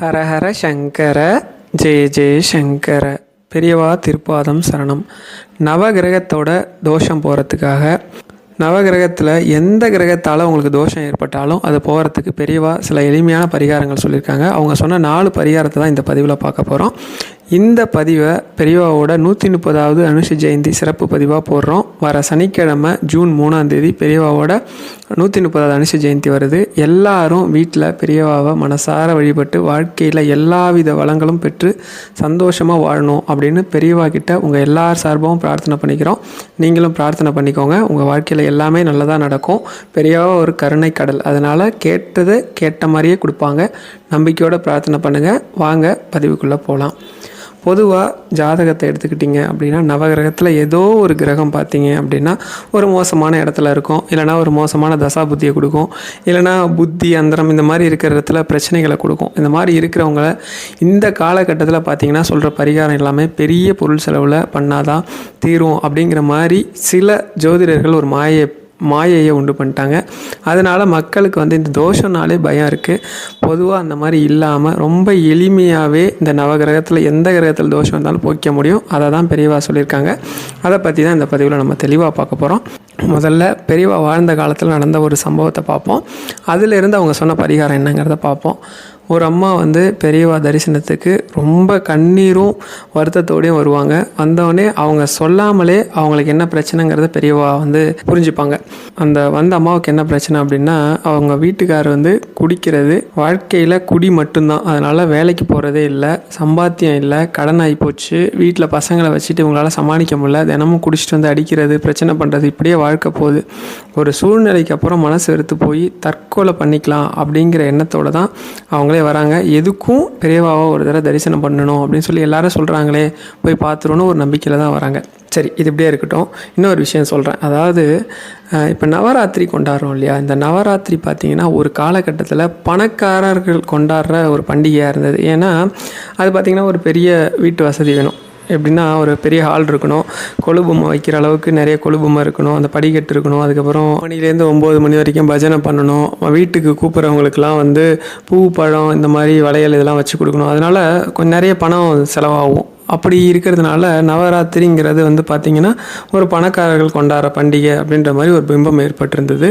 ஹரஹர சங்கர ஜெய ஜெய சங்கர. பெரியவா திருப்பாதம் சரணம். நவகிரகத்தோட தோஷம் போகிறதுக்காக நவகிரகத்தில் எந்த கிரகத்தால் உங்களுக்கு தோஷம் ஏற்பட்டாலும் அது போகிறதுக்கு பெரியவா சில எளிமையான பரிகாரங்கள் சொல்லியிருக்காங்க. அவங்க சொன்ன நாலு பரிகாரத்தை தான் இந்த பதிவில் பார்க்க போகிறோம் இந்த பதிவை பெரியவாவோட நூற்றி முப்பதாவது அனுஷ ஜெயந்தி சிறப்பு பதிவாக போடுறோம். வர சனிக்கிழமை ஜூன் மூணாம் தேதி பெரியவாவோட நூற்றி முப்பதாவது அனுஷ ஜெயந்தி வருது. எல்லாரும் வீட்டில் பெரியவாவை மனசார வழிபட்டு வாழ்க்கையில் எல்லாவித வளங்களும் பெற்று சந்தோஷமாக வாழணும் அப்படின்னு பெரியவா கிட்ட உங்கள் எல்லார் சார்பாகவும் பிரார்த்தனை பண்ணிக்கிறோம். நீங்களும் பிரார்த்தனை பண்ணிக்கோங்க. உங்கள் வாழ்க்கையில் எல்லாமே நல்லதாக நடக்கும். பெரியவா ஒரு கருணை கடல். அதனால் கேட்டதை கேட்ட மாதிரியே கொடுப்பாங்க. நம்பிக்கையோட பிரார்த்தனை பண்ணுங்கள் வாங்க பதிவுக்குள்ளே போகலாம் பொதுவாக ஜாதகத்தை எடுத்துக்கிட்டிங்க அப்படின்னா நவகிரகத்தில் ஏதோ ஒரு கிரகம் பார்த்தீங்க அப்படின்னா ஒரு மோசமான இடத்துல இருக்கும். இல்லைனா ஒரு மோசமான தசா புத்தியை கொடுக்கும். இல்லைனா புத்தி அந்தரம் இந்த மாதிரி இருக்கிற இடத்துல பிரச்சனைகளை கொடுக்கும். இந்த மாதிரி இருக்கிறவங்கள இந்த காலகட்டத்தில் பார்த்தீங்கன்னா சொல்கிற பரிகாரம் எல்லாமே பெரிய பொருள் செலவில் பண்ணாதான் தீரும் அப்படிங்கிற மாதிரி சில ஜோதிடர்கள் ஒரு மாயை மாயையை உண்டு பண்ணிட்டாங்க. அதனால் மக்களுக்கு வந்து இந்த தோஷம்னாலே பயம் இருக்குது பொதுவாக அந்த மாதிரி இல்லாமல் ரொம்ப எளிமையாகவே இந்த நவகிரகத்தில் எந்த கிரகத்தில் தோஷம் இருந்தாலும் போக்க முடியும். அதை தான் பெரியவா சொல்லியிருக்காங்க. அதை பற்றி தான் இந்த பதிவில் நம்ம தெளிவாக பார்க்க போகிறோம் முதல்ல பெரியவா வாழ்ந்த காலத்தில் நடந்த ஒரு சம்பவத்தை பார்ப்போம். அதிலிருந்து அவங்க சொன்ன பரிகாரம் என்னங்கிறத பார்ப்போம். ஒரு அம்மா வந்து பெரியவா தரிசனத்துக்கு ரொம்ப கண்ணீரும் வருத்தத்தோடையும் வருவாங்க. வந்தவொடனே அவங்க சொல்லாமலே அவங்களுக்கு என்ன பிரச்சனைங்கிறத பெரியவா வந்து புரிஞ்சுப்பாங்க. அந்த வந்த அம்மாவுக்கு என்ன பிரச்சனை அப்படின்னா அவங்க வீட்டுக்காரர் வந்து குடிக்கிறது வாழ்க்கையில் குடி மட்டும்தான். அதனால் வேலைக்கு போகிறதே இல்லை சம்பாத்தியம் இல்லை கடன் ஆகி போச்சு. வீட்டில் பசங்களை வச்சுட்டு இவங்களால சமாளிக்க முடியல. தினமும் குடிச்சிட்டு வந்து அடிக்கிறது பிரச்சனை பண்ணுறது இப்படியே வாழ்க்கை போகுது. ஒரு சூழ்நிலைக்கு அப்புறம் மனசு வெறுத்து போய் தற்கொலை பண்ணிக்கலாம் அப்படிங்கிற எண்ணத்தோடு தான் அவங்க அவங்களே வராங்க. எதுக்கும் பெரியவாவை ஒரு தடவை தரிசனம் பண்ணணும் அப்படின்னு சொல்லி எல்லாரும் சொல்கிறாங்களே போய் பார்த்துருன்னு ஒரு நம்பிக்கையில் தான் வராங்க. சரி இது இப்படியே இருக்கட்டும். இன்னொரு விஷயம் சொல்கிறேன் அதாவது இப்போ நவராத்திரி கொண்டாடுறோம் இல்லையா? இந்த நவராத்திரி பார்த்திங்கன்னா ஒரு காலகட்டத்தில் பணக்காரர்கள் கொண்டாடுற ஒரு பண்டிகையாக இருந்தது. ஏன்னா அது பார்த்திங்கன்னா ஒரு பெரிய வீட்டு வசதி வேணும். எப்படின்னா ஒரு பெரிய ஹால் இருக்கணும். கொழுபொம்மை வைக்கிற அளவுக்கு நிறைய கொழுபொம்மை இருக்கணும். அந்த படிக்கட்டு இருக்கணும். அதுக்கப்புறம் மணிலேருந்து ஒம்பது மணி வரைக்கும் பஜனை பண்ணணும். வீட்டுக்கு கூப்பிட்றவங்களுக்குலாம் வந்து பூ பழம் இந்த மாதிரி வளையல் இதெல்லாம் வச்சு கொடுக்கணும். அதனால் கொஞ்சம் நிறைய பணம் செலவாகும். அப்படி இருக்கிறதுனால நவராத்திரிங்கிறது வந்து பார்த்திங்கன்னா ஒரு பணக்காரர்கள் கொண்டாடுற பண்டிகை அப்படின்ற மாதிரி ஒரு பிம்பம் ஏற்பட்டிருந்தது.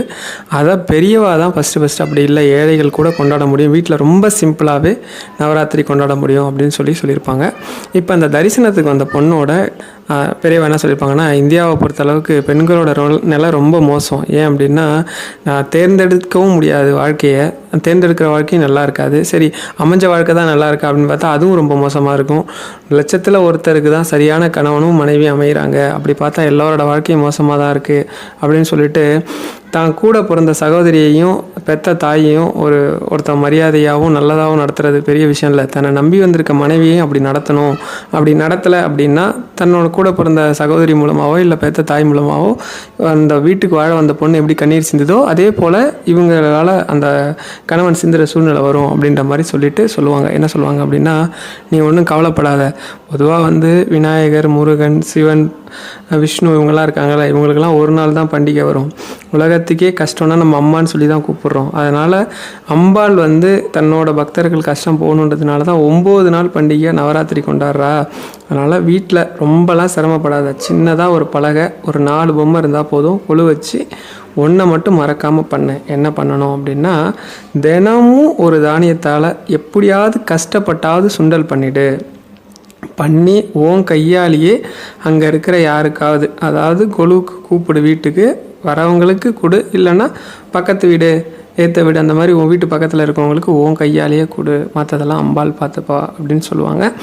அதை பெரியவா தான் ஃபஸ்ட்டு ஃபஸ்ட்டு அப்படி இல்லை ஏழைகள் கூட கொண்டாட முடியும். வீட்டில் ரொம்ப சிம்பிளாகவே நவராத்திரி கொண்டாட முடியும் அப்படின்னு சொல்லி சொல்லியிருப்பாங்க. இப்போ அந்த தரிசனத்துக்கு வந்த பொண்ணோட பெரியவா என்ன சொல்லியிருப்பாங்கன்னா இந்தியாவை பொறுத்தளவுக்கு பெண்களோட ரோல் நிலை ரொம்ப மோசம். ஏன் அப்படின்னா நான் தேர்ந்தெடுக்கவும் முடியாது வாழ்க்கையை. தேர்ந்தெடுக்கிற வாழ்க்கையும் நல்லா இருக்காது. சரி அமைஞ்ச வாழ்க்கை தான் நல்லா இருக்கா அப்படின்னு பார்த்தா அதுவும் ரொம்ப மோசமாக இருக்கும். லட்சத்தில் ஒருத்தருக்கு தான் சரியான கணவனும் மனைவியும் அமைகிறாங்க அப்படி பார்த்தா எல்லோரோட வாழ்க்கையும் மோசமாக தான் இருக்குது அப்படின்னு சொல்லிட்டு தான் கூட பிறந்த சகோதரியையும் பெத்த தாயையும் ஒரு ஒருத்தன் மரியாதையாகவும் நல்லதாகவும் நடத்துறது பெரிய விஷயம் இல்லை. தன்னை நம்பி வந்திருக்க மனைவியையும் அப்படி நடத்தணும். அப்படி நடத்தலை அப்படின்னா தன்னோட கூட பிறந்த சகோதரி மூலமாகவோ இல்லை பெத்த தாய் மூலமாகவோ அந்த வீட்டுக்கு வாழ வந்த பொண்ணு எப்படி கண்ணீர் சிந்துதோ அதே போல் இவங்களால் அந்த கணவன் சிந்துற சூழ்நிலை வரும் அப்படின்ற மாதிரி சொல்லிட்டு சொல்லுவாங்க. என்ன சொல்லுவாங்க அப்படின்னா நீ ஒன்றும் கவலைப்படாத. பொதுவாக வந்து விநாயகர் முருகன் சிவன் விஷ்ணு இவங்கெல்லாம் இருக்காங்கல்ல இவங்களுக்கெல்லாம் ஒரு நாள் தான் பண்டிகை வரும். உலகத்துக்கே கஷ்டம்னா நம்ம அம்மான்னு சொல்லி தான் கூப்பிட்றோம். அதனால் அம்பாள் வந்து தன்னோட பக்தர்கள் கஷ்டம் போகணுன்றதுனால தான் ஒம்பது நாள் பண்டிகை நவராத்திரி கொண்டாடுறா. அதனால் வீட்டில் ரொம்பலாம் சிரமப்படாத சின்னதாக ஒரு பலகை ஒரு நாலு பொம்மை இருந்தால் போதும் கொழு வச்சு ஒன்றை மட்டும் மறக்காமல் பண்ணேன் என்ன பண்ணணும் அப்படின்னா தினமும் ஒரு தானியத்தால் எப்படியாவது கஷ்டப்பட்டாவது சுண்டல் பண்ணிவிடு பண்ணி ஓன் கையாலேயே அங்கே இருக்கிற யாருக்காவது அதாவது கொழுவுக்கு கூப்பிடு வீட்டுக்கு வரவங்களுக்கு கொடு இல்லைன்னா பக்கத்து வீடு ஏற்ற வீடு அந்த மாதிரி உன் வீட்டு பக்கத்தில் இருக்கவங்களுக்கு ஓன் கையாலேயே கொடு மற்றதெல்லாம் அம்பாள் பார்த்துப்பா அப்படின்னு சொல்லுவாங்க.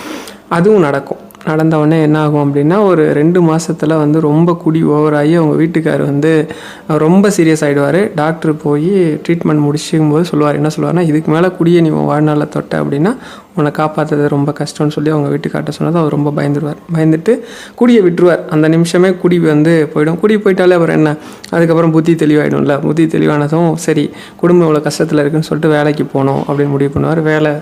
அதுவும் நடக்கும். நடந்த உடனே என்ன ஆகும் அப்படின்னா ஒரு ரெண்டு மாதத்தில் வந்து ரொம்ப குடி ஓவராகி அவங்க வீட்டுக்கார் வந்து ரொம்ப சீரியஸ் ஆகிடுவார் டாக்டர் போய் ட்ரீட்மெண்ட் முடிச்சுக்கும் போது சொல்லுவார். என்ன சொல்லுவார்னா இதுக்கு மேலே குடியை நீ வாழ்நாளில் தொட்ட அப்படின்னா உன்னை காப்பாற்றுறது ரொம்ப கஷ்டம்னு சொல்லி அவங்க வீட்டுக்கார்ட்ட சொன்னது அவர் ரொம்ப பயந்துருவார். பயந்துட்டு குடியை விட்டுருவார். அந்த நிமிஷமே குடி வந்து போயிடும். குடி போயிட்டாலே அப்புறம் என்ன? அதுக்கப்புறம் புத்தி தெளிவாயிடும்ல. புத்தி தெளிவானதும் சரி குடும்பம் இவ்வளோ கஷ்டத்தில் இருக்குன்னு சொல்லிட்டு வேலைக்கு போகணும் அப்படின்னு முடிவு பண்ணுவார். வேலை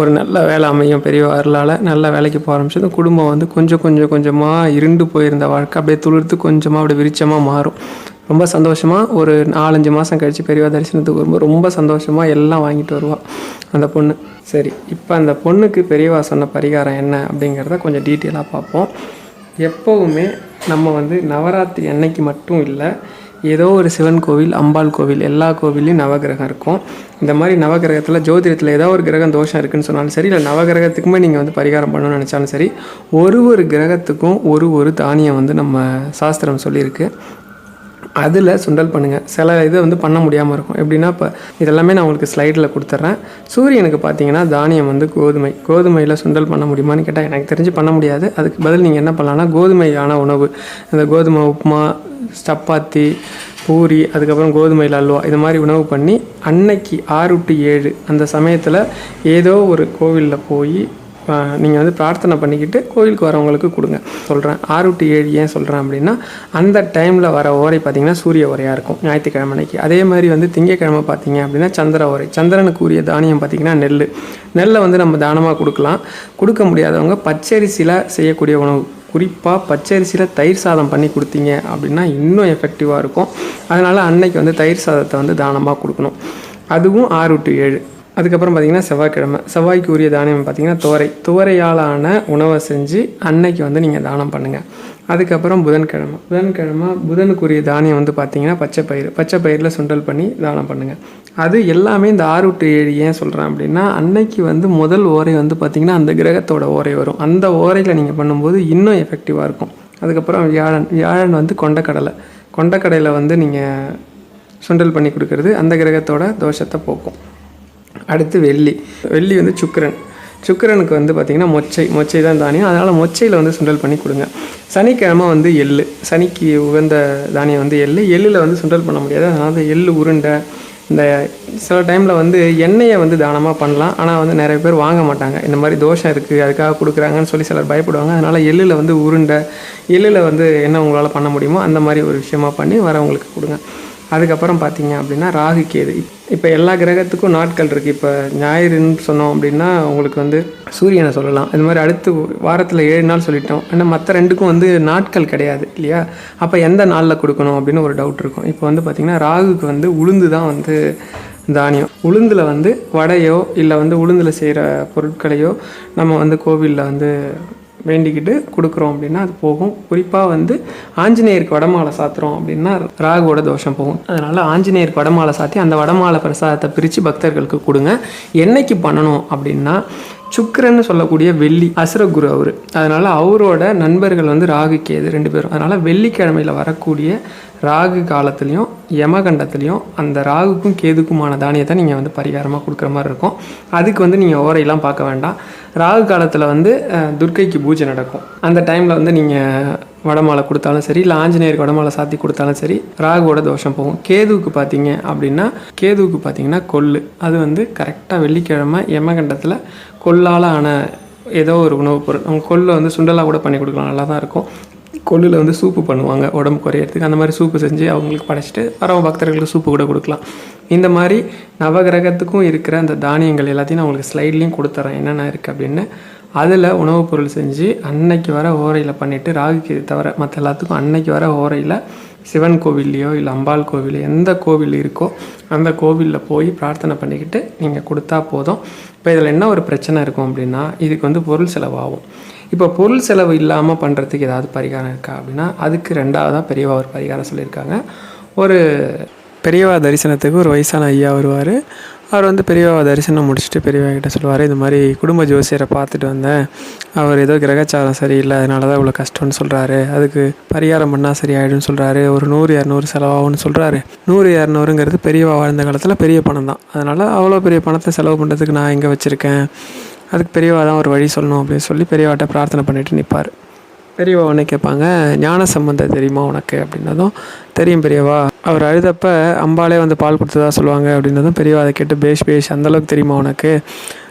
ஒரு நல்ல வேலை அமையும். பெரிய அருளால் நல்ல வேலைக்கு போக ஆரம்பிச்சதும் குடும்பம் வந்து கொஞ்சம் கொஞ்சம் கொஞ்சமாக இருண்டு போயிருந்த வாழ்க்கை அப்படியே துளிர்த்து கொஞ்சமாக அப்படியே விரிச்சமாக மாறும். ரொம்ப சந்தோஷமாக ஒரு நாலஞ்சு மாதம் கழித்து பெரியவா தரிசனத்துக்கு வரும்போது ரொம்ப சந்தோஷமாக எல்லாம் வாங்கிட்டு வருவாள் அந்த பொண்ணு. சரி இப்போ அந்த பொண்ணுக்கு பெரியவா சொன்ன பரிகாரம் என்ன அப்படிங்கிறத கொஞ்சம் டீட்டெயிலாக பார்ப்போம். எப்போவுமே நம்ம வந்து நவராத்திரி அன்னைக்கு மட்டும் இல்லை ஏதோ ஒரு சிவன் கோவில் அம்பாள் கோவில் எல்லா கோவில்லையும் நவகிரகம் இருக்கும். இந்த மாதிரி நவகிரகத்தில் ஜோதிடத்தில் ஏதோ ஒரு கிரகம் தோஷம் இருக்குன்னு சொன்னாலும் சரி இல்லை நவகிரகத்துக்குமே நீங்கள் வந்து பரிகாரம் பண்ணணும்னு நினச்சாலும் சரி ஒரு ஒரு கிரகத்துக்கும் ஒரு ஒரு தானியம் வந்து நம்ம சாஸ்திரம் சொல்லியிருக்கு. அதில் சுண்டல் பண்ணுங்கள் சில இது வந்து பண்ண முடியாமல் இருக்கும். எப்படின்னா இப்போ இதெல்லாமே நான் உங்களுக்கு ஸ்லைடில் கொடுத்துட்றேன் சூரியனுக்கு பார்த்தீங்கன்னா தானியம் வந்து கோதுமை. கோதுமையில் சுண்டல் பண்ண முடியுமான்னு கேட்டால் எனக்கு தெரிஞ்சு பண்ண முடியாது. அதுக்கு பதில் நீங்கள் என்ன பண்ணலாம்னா கோதுமையான உணவு. இந்த கோதுமை உப்புமா சப்பாத்தி பூரி அதுக்கப்புறம் கோதுமையில் அல்வா இது மாதிரி உணவு பண்ணி அன்னைக்கு ஆறு டு ஏழு அந்த சமயத்தில் ஏதோ ஒரு கோவிலில் போய் நீங்கள் வந்து பிரார்த்தனை பண்ணிக்கிட்டு கோயிலுக்கு வரவங்களுக்கு கொடுங்க. சொல்கிறேன் ஆறு டு ஏழு ஏன் சொல்கிறேன் அப்படின்னா அந்த டைமில் வர ஓரை பார்த்திங்கன்னா சூரிய ஓரையாக இருக்கும். ஞாயிற்றுக்கிழமை அன்னைக்கு. அதே மாதிரி வந்து திங்கக்கிழமை பார்த்தீங்க அப்படின்னா சந்திர ஓரை. சந்திரனுக்கு உரிய தானியம் பார்த்திங்கன்னா நெல் நெல்லை வந்து நம்ம தானமாக கொடுக்கலாம். கொடுக்க முடியாதவங்க பச்சரிசியில் செய்யக்கூடிய உணவு. குறிப்பாக பச்சரிசியில் தயிர் சாதம் பண்ணி கொடுத்தீங்க அப்படின்னா இன்னும் எஃபெக்டிவாக இருக்கும். அதனால் அன்னைக்கு வந்து தயிர் சாதத்தை வந்து தானமாக கொடுக்கணும். அதுவும் ஆறு டு ஏழு. அதுக்கப்புறம் பார்த்திங்கன்னா செவ்வாய்க்கிழமை. செவ்வாய்க்கு உரிய தானியம் பார்த்திங்கன்னா துவரை. துவரையாலான உணவை செஞ்சு அன்னைக்கு வந்து நீங்கள் தானம் பண்ணுங்கள் அதுக்கப்புறம் புதன்கிழமை. புதன்கிழமை புதனுக்குரிய தானியம் வந்து பார்த்திங்கன்னா பச்சை பயிர் பச்சை பயிரில் சுண்டல் பண்ணி தானம் பண்ணுங்கள் அது எல்லாமே இந்த ஆறு டு ஏழு ஏன் சொல்கிறேன் அப்படின்னா அன்னைக்கு வந்து முதல் ஓரை வந்து பார்த்திங்கன்னா அந்த கிரகத்தோட ஓரை வரும். அந்த ஓரையில் நீங்கள் பண்ணும்போது இன்னும் எஃபெக்டிவாக இருக்கும். அதுக்கப்புறம் வியாழன். வியாழன் வந்து கொண்டக்கடலை. கொண்டக்கடையில் வந்து நீங்கள் சுண்டல் பண்ணி கொடுக்கறது அந்த கிரகத்தோட தோஷத்தை போக்கும். அடுத்து வெள்ளி. வெள்ளி வந்து சுக்கிரன். சுக்கிரனுக்கு வந்து பார்த்திங்கன்னா மொச்சை மொச்சை தான் தானியம். அதனால் மொச்சையில் வந்து சுண்டல் பண்ணி கொடுங்க. சனிக்கிழமை வந்து எள்ளு. சனிக்கு உகந்த தானியம் வந்து எள்ளு. எள்ளில் வந்து சுண்டல் பண்ண முடியாது. அதனால் எள்ளு உருண்டை இந்த சில டைமில் வந்து எண்ணெயை வந்து தானமாக பண்ணலாம். ஆனால் வந்து நிறைய பேர் வாங்க மாட்டாங்க. இந்த மாதிரி தோஷம் இருக்குது அதுக்காக கொடுக்குறாங்கன்னு சொல்லி சிலர் பயப்படுவாங்க. அதனால் எள்ளில் வந்து உருண்டை எள்ளில் வந்து என்ன உங்களால் பண்ண முடியுமோ அந்த மாதிரி ஒரு விஷயமா பண்ணி வரவங்களுக்கு கொடுங்க. அதுக்கப்புறம் பார்த்தீங்க அப்படின்னா ராகு கேது. இப்போ எல்லா கிரகத்துக்கும் நாட்கள் இருக்குது இப்போ ஞாயிறுன்னு சொன்னோம் அப்படின்னா உங்களுக்கு வந்து சூரியனை சொல்லலாம். இது மாதிரி அடுத்து வாரத்தில் ஏழு நாள் சொல்லிட்டோம். ஆனால் மற்ற ரெண்டுக்கும் வந்து நாட்கள் கிடையாது இல்லையா? அப்போ எந்த நாளில் கொடுக்கணும் அப்படின்னு ஒரு டவுட் இருக்கும். இப்போ வந்து பார்த்திங்கன்னா ராகுக்கு வந்து உளுந்து தான் வந்து தானியம். உளுந்தில் வந்து வடையோ இல்லை வந்து உளுந்தில் செய்கிற பொருட்களையோ நம்ம வந்து கோவிலில் வந்து வேண்டிக்கிட்டு கொடுக்குறோம் அப்படின்னா அது போகும். குறிப்பாக வந்து ஆஞ்சநேயருக்கு வடமாலை சாத்துறோம் அப்படின்னா ராகுவோட தோஷம் போகும். அதனால் ஆஞ்சநேயருக்கு வடமாலை சாத்தி அந்த வடமாலை பிரசாதத்தை பிரித்து பக்தர்களுக்கு கொடுங்க. என்னைக்கு பண்ணணும் அப்படின்னா சுக்கரன்னு சொல்லக்கூடிய வெள்ளி அசுரகுரு அவர். அதனால் அவரோட நண்பர்கள் வந்து ராகு கேது ரெண்டு பேரும். அதனால் வெள்ளிக்கிழமையில் வரக்கூடிய ராகு காலத்துலேயும் யமகண்டத்துலேயும் அந்த ராகுக்கும் கேதுக்குமான தானியத்தை நீங்கள் வந்து பரிகாரமாக கொடுக்குற மாதிரி இருக்கும். அதுக்கு வந்து நீங்கள் ஓரையெல்லாம் பார்க்க வேண்டாம். ராகு காலத்தில் வந்து துர்க்கைக்கு பூஜை நடக்கும். அந்த டைமில் வந்து நீங்கள் வடமாலை கொடுத்தாலும் சரி இல்லை ஆஞ்சநேயருக்கு வடமாலை சாத்தி கொடுத்தாலும் சரி ராகுவோட தோஷம் போகும். கேதுவுக்கு பார்த்தீங்க அப்படின்னா கேதுவுக்கு பார்த்தீங்கன்னா கொள்ளு. அது வந்து கரெக்டாக வெள்ளிக்கிழமை யமகண்டத்தில் கொல்லால் ஆன ஏதோ ஒரு உணவுப் பொருள். அவங்க கொல்லை வந்து சுண்டலாக கூட பண்ணி கொடுக்கலாம். நல்லா தான் இருக்கும். கொள்ளில் வந்து சூப்பு பண்ணுவாங்க உடம்பு குறையிறதுக்கு. அந்த மாதிரி சூப்பு செஞ்சு அவங்களுக்கு படைச்சிட்டு வரவங்க பக்தர்களுக்கு சூப்பு கூட கொடுக்கலாம். இந்த மாதிரி நவகிரகத்துக்கும் இருக்கிற அந்த தானியங்கள் எல்லாத்தையும் நான் உங்களுக்கு ஸ்லைட்லேயும் கொடுத்துறேன் என்னென்ன இருக்குது அப்படின்னு. அதில் உணவுப் பொருள் செஞ்சு அன்னைக்கு வர ஓரையில் பண்ணிவிட்டு ராகுக்கு தவிர மற்ற எல்லாத்துக்கும் அன்னைக்கு வர ஓரையில் சிவன் கோவில்லையோ இல்லை அம்பாள் கோவில் எந்த கோவில் இருக்கோ அந்த கோவிலில் போய் பிரார்த்தனை பண்ணிக்கிட்டு நீங்கள் கொடுத்தா போதும். இப்போ இதில் என்ன ஒரு பிரச்சனை இருக்கும் அப்படின்னா இதுக்கு வந்து பொருள் செலவாகும். இப்போ பொருள் செலவு இல்லாமல் பண்ணுறதுக்கு ஏதாவது பரிகாரம் இருக்கா அப்படின்னா அதுக்கு ரெண்டாவதாக பெரியவா ஒரு பரிகாரம் சொல்லியிருக்காங்க. ஒரு பெரியவா தரிசனத்துக்கு ஒரு வயசான ஐயா வருவார். அவர் வந்து பெரியவா தரிசனம் முடிச்சுட்டு பெரியவா கிட்ட சொல்லுவார் இது மாதிரி குடும்ப ஜோசியரை பார்த்துட்டு வந்தேன். அவர் ஏதோ கிரகச்சாரம் சரியில்லை அதனால தான் இவ்வளோ கஷ்டம்னு சொல்கிறாரு அதுக்கு பரிகாரம் பண்ணால் சரியாயிடும்னு சொல்கிறாரு ஒரு நூறு இரநூறு செலவாகும்னு சொல்கிறாரு நூறு இரநூறுங்கிறது பெரியவா வாழ்ந்த காலத்தில் பெரிய பணம் தான் அதனால் அவ்வளோ பெரிய பணத்தை செலவு பண்ணுறதுக்கு நான் எங்கே வச்சுருக்கேன்? அதுக்கு பெரியவா தான் ஒரு வழி சொல்லணும் அப்படின்னு சொல்லி பெரியவாட்ட பிரார்த்தனை பண்ணிட்டு நிற்பார் பெரியவா உடனே கேட்பாங்க ஞான சம்பந்தம் தெரியுமா உனக்கு? அப்படின்னதும் தெரியும் பெரியவா. அவர் அழுதப்ப அம்பாலே வந்து பால் கொடுத்ததா சொல்லுவாங்க அப்படின்னதும் பெரியவா அதை கேட்டு பேஷ் பேஷ் அந்தளவுக்கு தெரியுமா உனக்கு?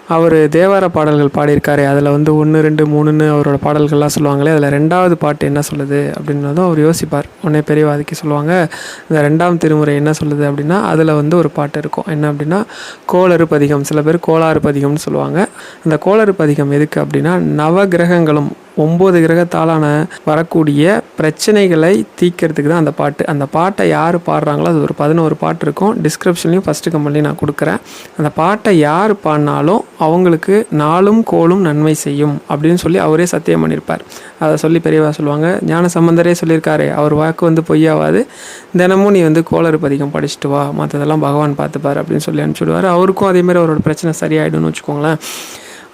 அவர் தேவார பாடல்கள் பாடியிருக்காரு. அதில் வந்து ஒன்று ரெண்டு மூணுன்னு அவரோட பாடல்கள்லாம் சொல்லுவாங்களே அதில் ரெண்டாவது பாட்டு என்ன சொல்லுது அப்படின்னதும் அவர் யோசிப்பார். உடனே பெரியவாதிக்கு சொல்லுவாங்க இந்த ரெண்டாம் திருமுறை என்ன சொல்லுது அப்படின்னா அதில் வந்து ஒரு பாட்டு இருக்கும். என்ன அப்படின்னா கோளறு பதிகம். சில பேர் கோளாறு பதிகம்னு சொல்லுவாங்க. அந்த கோளறு பதிகம் எதுக்கு அப்படின்னா நவகிரகங்களும் ஒம்பது கிரகத்தாலான வரக்கூடிய பிரச்சனைகளை தீக்கிறதுக்கு தான் அந்த பாட்டு. அந்த பாட்டை யார் பாடுறாங்களோ அது ஒரு பதினோரு பாட்டு இருக்கும். டிஸ்கிரிப்ஷன்லையும் ஃபஸ்ட்டு கமெண்ட்லையும் நான் கொடுக்குறேன். அந்த பாட்டை யார் பாடினாலும் அவங்களுக்கு நாளும் கோளும் நன்மை செய்யும் அப்படின்னு சொல்லி அவரே சத்தியம் பண்ணியிருப்பார் அதை சொல்லி பெரியவா சொல்லுவாங்க ஞான சம்பந்தரே சொல்லியிருக்காரு அவர் வாக்கு வந்து பொய்யாவாது. தினமும் நீ வந்து கோளறு பதிகம் படிச்சுட்டு வா மற்றதெல்லாம் பகவான் பார்த்துப்பார் அப்படின்னு சொல்லி அனுப்பிச்சுடுவார். அவருக்கும் அதேமாதிரி அவரோட பிரச்சனை சரியாயிடும்னு வச்சுக்கோங்களேன்.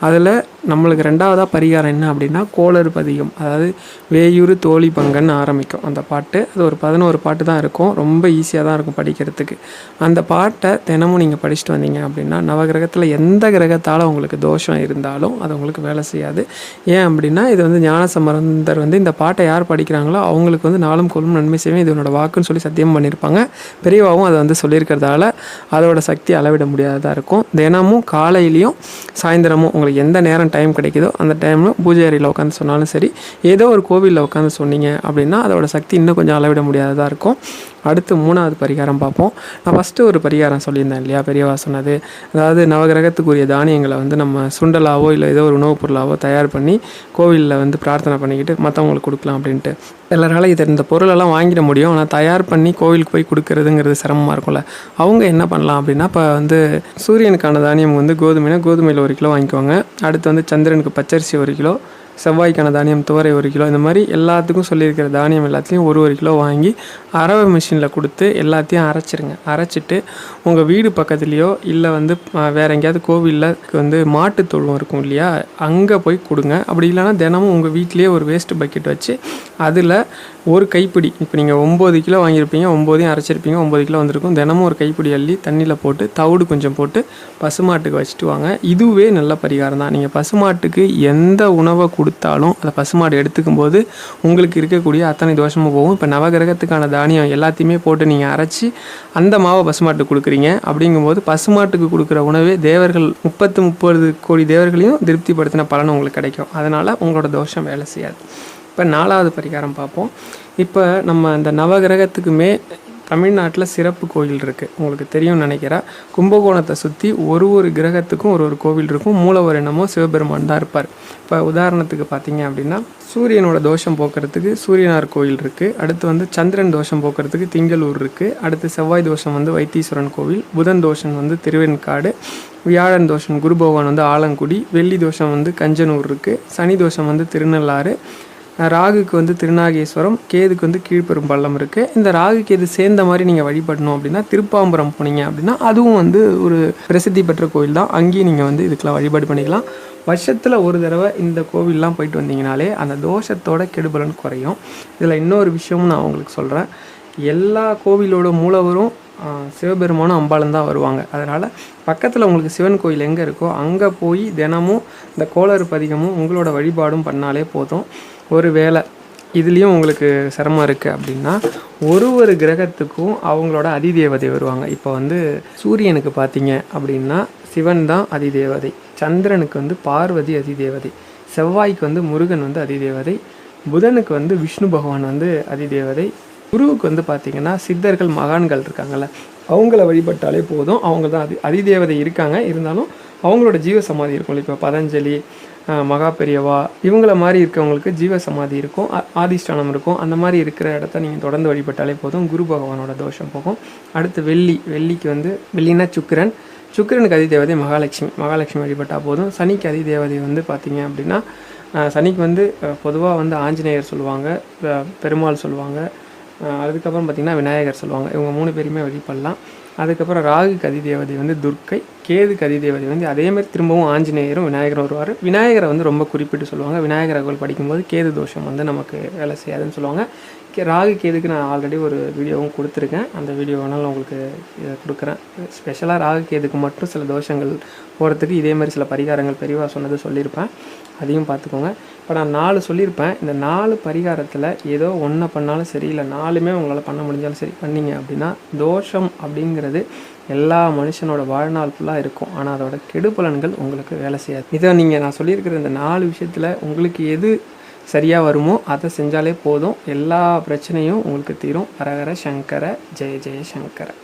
அதில் நம்மளுக்கு ரெண்டாவதாக பரிகாரம் என்ன அப்படின்னா கோளறு பதிகம் அதாவது வேயூர் தோழி பங்கன்னு ஆரம்பிக்கும். அந்த பாட்டு அது ஒரு பதினோரு பாட்டு தான் இருக்கும். ரொம்ப ஈஸியாக தான் இருக்கும் படிக்கிறதுக்கு. அந்த பாட்டை தினமும் நீங்கள் படிச்சுட்டு வந்தீங்க அப்படின்னா நவகிரகத்தில் எந்த கிரகத்தால் உங்களுக்கு தோஷம் இருந்தாலும் அது உங்களுக்கு வேலை செய்யாது. ஏன் அப்படின்னா இது வந்து ஞான சம்பந்தர் வந்து இந்த பாட்டை யார் படிக்கிறாங்களோ அவங்களுக்கு வந்து நாளும் கொள்ளும் நன்மை செய்வேன். இது என்னோட வாக்குன்னு சொல்லி சத்தியம் பண்ணியிருப்பாங்க பெரியவாவும் அதை வந்து சொல்லியிருக்கிறதால அதோட சக்தி அளவிட முடியாததாக இருக்கும். தினமும் காலையிலையும் சாயந்தரமும் உங்களுக்கு எந்த நேரம் டைம் கிடைக்குதோ அந்த டைமில் பூஜை அறையில் உட்காந்து சொன்னாலும் சரி ஏதோ ஒரு கோவிலில் உட்காந்து சொன்னீங்க அப்படின்னா அதோட சக்தி இன்னும் கொஞ்சம் அளவிட முடியாததாக இருக்கும். அடுத்து மூணாவது பரிகாரம் பார்ப்போம். நான் ஃபஸ்ட்டு ஒரு பரிகாரம் சொல்லியிருந்தேன் இல்லையா? பெரியவா சொன்னது. அதாவது நவகிரகத்துக்குரிய தானியங்களை வந்து நம்ம சுண்டலாவோ இல்லை ஏதோ ஒரு உணவுப் பொருளாவோ தயார் பண்ணி கோவிலில் வந்து பிரார்த்தனை பண்ணிக்கிட்டு மற்றவங்களுக்கு கொடுக்கலாம் அப்படின்ட்டு. எல்லாரால் இதை இந்த பொருளெல்லாம் வாங்கிட முடியும். ஆனால் தயார் பண்ணி கோவிலுக்கு போய் கொடுக்கறதுங்கிறது சிரமமாக இருக்கும்ல. அவங்க என்ன பண்ணலாம் அப்படின்னா இப்போ வந்து சூரியனுக்கான தானியம் வந்து கோதுமைனா கோதுமையில் ஒரு கிலோ வாங்கிக்குவாங்க அடுத்து வந்து சந்திரனுக்கு பச்சரிசி ஒரு கிலோ செவ்வாய்க்கான தானியம் துவரை ஒரு கிலோ. இந்த மாதிரி எல்லாத்துக்கும் சொல்லியிருக்கிற தானியம் எல்லாத்தையும் ஒரு ஒரு கிலோ வாங்கி அரவை மிஷினில் கொடுத்து எல்லாத்தையும் அரைச்சிருங்க. அரைச்சிட்டு உங்கள் வீடு பக்கத்துலேயோ இல்லை வந்து வேறு எங்கேயாவது கோவிலில் வந்து மாட்டு தொழுவம் இருக்கும் இல்லையா? அங்கே போய் கொடுங்க. அப்படி இல்லைன்னா தினமும் உங்கள் வீட்டிலேயே ஒரு வேஸ்ட் பக்கெட் வச்சு அதில் ஒரு கைப்பிடி இப்போ நீங்கள் ஒம்பது கிலோ வாங்கியிருப்பீங்க ஒம்போதையும் அரைச்சிருப்பீங்க ஒம்பது கிலோ வந்திருக்கும். தினமும் ஒரு கைப்பிடி அள்ளி தண்ணியில் போட்டு தவிடு கொஞ்சம் போட்டு பசுமாட்டுக்கு வச்சுட்டு வாங்க. இதுவே நல்ல பரிகாரம் தான். நீங்கள் பசுமாட்டுக்கு எந்த உணவை கொடுத்தாலும் அதை பசுமாடு எடுத்துக்கும் போது உங்களுக்கு இருக்கக்கூடிய அத்தனை தோஷமும் போகும். இப்போ நவகிரகத்துக்கான தானியம் எல்லாத்தையுமே போட்டு நீங்கள் அரைச்சி அந்த மாவை பசுமாட்டுக்கு கொடுக்குறீங்க. அப்படிங்கும்போது பசுமாட்டுக்கு கொடுக்குற உணவே தேவர்கள் முப்பத்து முப்பது கோடி தேவர்களையும் திருப்திப்படுத்தின பலன் உங்களுக்கு கிடைக்கும். அதனால் உங்களோட தோஷம் வேலை செய்யாது. இப்போ நாலாவது பரிகாரம் பார்ப்போம். இப்போ நம்ம இந்த நவகிரகத்துக்குமே தமிழ்நாட்டில் சிறப்பு கோயில் இருக்குது உங்களுக்கு தெரியும்னு நினைக்கிறேன். கும்பகோணத்தை சுற்றி ஒரு ஒரு கிரகத்துக்கும் ஒரு ஒரு கோவில் இருக்கும். மூலவர் என்னமோ சிவபெருமான் தான் இருப்பார். இப்போ உதாரணத்துக்கு பார்த்தீங்க அப்படின்னா சூரியனோட தோஷம் போக்குறதுக்கு சூரியனார் கோயில் இருக்குது அடுத்து வந்து சந்திரன் தோஷம் போக்குறதுக்கு திங்களூர் இருக்குது அடுத்து செவ்வாய் தோஷம் வந்து வைத்தீஸ்வரன் கோவில். புதன் தோஷம் வந்து திருவெண்காடு. வியாழன் தோஷம் குரு பகவான் வந்து ஆலங்குடி. வெள்ளி தோஷம் வந்து கஞ்சனூர் இருக்குது சனி தோஷம் வந்து திருநள்ளாறு. ராகுக்கு வந்து திருநாகேஸ்வரம் கேதுக்கு வந்து கீழ்பெரும்பள்ளம் இருக்குது இந்த ராகு கேது சேர்ந்த மாதிரி நீங்கள் வழிபடணும் அப்படின்னா திருப்பாம்பரம் போனீங்க அப்படின்னா அதுவும் வந்து ஒரு பிரசித்தி பெற்ற கோயில் தான். அங்கேயும் நீங்கள் வந்து இதுக்கெல்லாம் வழிபாடு பண்ணிக்கலாம். வருஷத்தில் ஒரு தடவை இந்த கோவிலெலாம் போயிட்டு வந்தீங்கனாலே அந்த தோஷத்தோட கெடுபலன் குறையும். இதில் இன்னொரு விஷயமும் நான் உங்களுக்கு சொல்கிறேன் எல்லா கோவிலோட மூலவரும் சிவபெருமானும் அம்பாலும் தான் வருவாங்க. அதனால் பக்கத்தில் உங்களுக்கு சிவன் கோயில் எங்கே இருக்கோ அங்கே போய் தினமும் இந்த கோளறு பதிகமும் உங்களோட வழிபாடும் பண்ணாலே போதும். ஒரு வேளை இதுலேயும் உங்களுக்கு சிரமம் இருக்குது அப்படின்னா ஒரு ஒரு கிரகத்துக்கும் அவங்களோட அதிதேவதை வருவாங்க. இப்போ வந்து சூரியனுக்கு பார்த்தீங்க அப்படின்னா சிவன் தான் அதிதேவதை. சந்திரனுக்கு வந்து பார்வதி அதிதேவதை. செவ்வாய்க்கு வந்து முருகன் வந்து அதிதேவதை. புதனுக்கு வந்து விஷ்ணு பகவான் வந்து அதிதேவதை. குருவுக்கு வந்து பார்த்திங்கன்னா சித்தர்கள் மகான்கள் இருக்காங்கல்ல அவங்கள வழிபட்டாலே போதும். அவங்க தான் அதி அதிதேவதை இருக்காங்க. இருந்தாலும் அவங்களோட ஜீவ சமாதி இருக்கும் இப்போ பதஞ்சலி மகா பெரியவா இவங்கள மாதிரி இருக்கவங்களுக்கு ஜீவ சமாதி இருக்கும் ஆதிஷ்டானம் இருக்கும். அந்த மாதிரி இருக்கிற இடத்த நீங்கள் தொடர்ந்து வழிபட்டாலே போதும். குரு பகவானோட தோஷம் போகும். அடுத்து வெள்ளி வெள்ளிக்கு வந்து வெள்ளினா சுக்கிரன். சுக்கரனுக்கு அதிதேவதை மகாலட்சுமி மகாலட்சுமி வழிபட்டால் போதும். சனிக்கு அதிதேவதை வந்து பார்த்தீங்க அப்படின்னா சனிக்கு வந்து பொதுவாக வந்து ஆஞ்சநேயர் சொல்லுவாங்க பெருமாள் சொல்லுவாங்க. அதுக்கப்புறம் பார்த்திங்கன்னா விநாயகர் சொல்லுவாங்க. இவங்க மூணு பேருமே வழிபடலாம். அதுக்கப்புறம் ராகு கதி தேவதை வந்து துர்க்கை கேது கதி தேவதை வந்து அதேமாதிரி திரும்பவும் ஆஞ்சநேயரும் விநாயகரும் வருவார். விநாயகரை வந்து ரொம்ப குறிப்பிட்டு சொல்லுவாங்க. விநாயகர் அகவல் படிக்கும்போது கேது தோஷம் வந்து நமக்கு வேலை செய்யாதுன்னு சொல்லுவாங்க. கே ராகு கேதுக்கு நான் ஆல்ரெடி ஒரு வீடியோவும் கொடுத்துருக்கேன். அந்த வீடியோ வேணாலும் உங்களுக்கு இதை கொடுக்குறேன். ஸ்பெஷலாக ராகு கேதுக்கு மட்டும் சில தோஷங்கள் போகிறதுக்கு இதேமாதிரி சில பரிகாரங்கள் பெரியவா சொன்னது சொல்லியிருப்பேன். அதையும் பார்த்துக்கோங்க. இப்போ நான் நாலு சொல்லியிருப்பேன். இந்த நாலு பரிகாரத்தில் ஏதோ ஒன்றை பண்ணாலும் சரி இல்லை நாலுமே உங்களால் பண்ண முடிஞ்சாலும் சரி பண்ணீங்க அப்படின்னா தோஷம் அப்படிங்கிறது எல்லா மனுஷனோட வாழ்நாள் ஃபுல்லாக இருக்கும். ஆனால் அதோட கெடுபலன்கள் உங்களுக்கு வேலை செய்யாது. இதை நீங்கள் நான் சொல்லியிருக்கிற இந்த நாலு விஷயத்தில் உங்களுக்கு எது சரியாக வருமோ அதை செஞ்சாலே போதும். எல்லா பிரச்சனையும் உங்களுக்கு தீரும். ஹரஹர சங்கர ஜெய ஜெய சங்கரை.